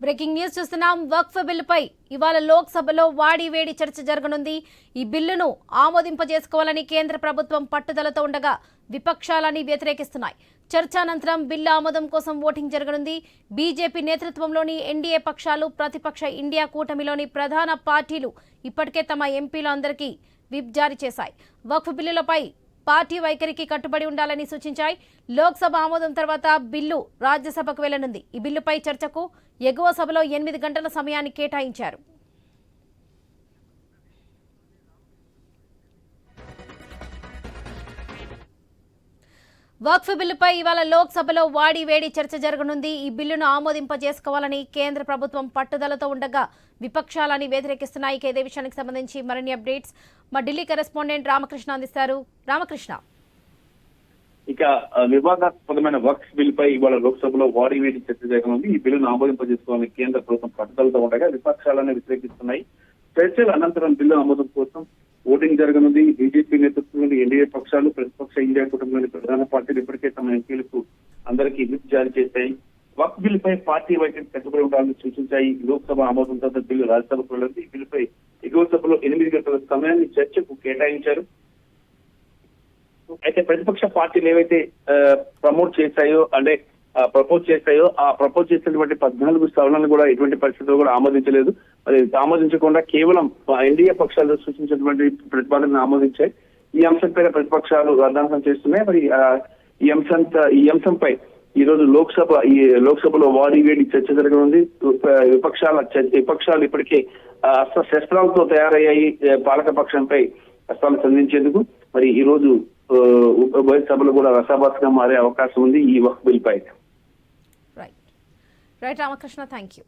Breaking news చూస్తున్నాం. వక్ఫ్ బిల్లుపై ఇవాళ లోక్సభలో వాడి వేడి చర్చ జరగనుంది. ఈ బిల్లును ఆమోదింపజేసుకోవాలని కేంద్ర ప్రభుత్వం పట్టుదలతో ఉండగా విపక్షాలని వ్యతిరేకిస్తున్నాయి. చర్చానంతరం బిల్లు ఆమోదం కోసం ఓటింగ్ జరగనుంది. బీజేపీ నేతృత్వంలోని ఎన్డీఏ పక్షాలు ప్రతిపక్ష ఇండియా కూటమిలోని ప్రధాన పార్టీలు ఇప్పటికే తమ ఎంపీలు అందరికీ విప్ జారీ చేశాయి. వక్ఫ్ బిల్లులపై పార్టీ వైఖరికి కట్టుబడి ఉండాలని సూచించాయి. లోక్సభ ఆమోదం తర్వాత బిల్లు రాజ్యసభకు వెళ్ళనుంది. ఈ బిల్లుపై చర్చకు ఎగువ సభలో ఎనిమిది గంటల సమయాన్ని కేటాయించారు. వక్ఫ్ బిల్లుపై ఇవాళ లోక్సభలో వాడి వేడి చర్చ జరగనుంది. ఈ బిల్లును ఆమోదింపజేసుకోవాలని కేంద్ర ప్రభుత్వం పట్టుదలతో ఉండగా విపక్షాలని వ్యతిరేకిస్తున్నాయి ఇక ఇదే విషయానికి సంబంధించి మరిన్ని అప్డేట్స్ మా ఢిల్లీ కరెస్పాండెంట్ రామకృష్ణ అందిస్తారు. రామకృష్ణ. ఇక వివాదాస్పదమైన వక్స్ బిల్లుపై ఇవాళ లోక్సభలో వాడి వేడి చర్చ జరగనుంది. ఈ బిల్లును ఆమోదింపజేసుకోవాలని కేంద్ర ప్రభుత్వం పట్టుదలతో ఉండగా విపక్షాలను వ్యతిరేకిస్తున్నాయి. చర్చల అనంతరం బిల్లు ఆమోదం కోసం ఓటింగ్ జరగనుంది. బీజేపీ నేతృత్వంలోని ఎన్డీఏ పక్షాలు ప్రతిపక్ష ఇండియా కుటుంబంలోని ప్రధాన పార్టీలు ఇప్పటికే తమ ఎంపీలకు అందరికీ విప్ జారీ చేశాయి. వక్ బిల్ పై పార్టీ వైఖరి కట్టుబడి ఉండాలని సూచించాయి. లోక్సభ ఆమోదం తర్వాత బిల్లు రాజ్యసభకు వెళ్ళింది ఈ బిల్లుపై ఎగువ సభలో ఎనిమిది గంటల సమయాన్ని చర్చకు కేటాయించారు. అయితే ప్రతిపక్ష పార్టీలు ఏవైతే ప్రమోట్ చేశాయో అంటే ప్రపోజ్ చేశాయో ఆ ప్రపోజ్ చేసినటువంటి పద్నాలుగు సవరణలు కూడా ఎటువంటి పరిస్థితుల్లో కూడా ఆమోదించలేదు. మరి ఆమోదించకుండా కేవలం ఎన్డీఏ పక్షాలు సూచించినటువంటి ప్రతిపాదనను ఆమోదించాయి. ఈ అంశంపై ప్రతిపక్షాలు రద్దాంతం చేస్తున్నాయి. మరి ఆ, ఈ అంశం ఈ అంశంపై ఈ రోజు లోక్సభ ఈ లోక్సభలో వాడి వేడి చర్చ జరగనుంది. విపక్షాల చర్చ- విపక్షాలు ఇప్పటికే ఆ, అస్త్ర శస్త్రాలతో తయారయ్యాయి పాలక పక్షంపై అస్త్రాలు సంధించేందుకు. మరి ఈ రోజు ఉభయ సభలు కూడా రసాభాసగా మారే అవకాశం ఉంది ఈ వక్ బిల్ పై Right, Ramakrishna, thank you.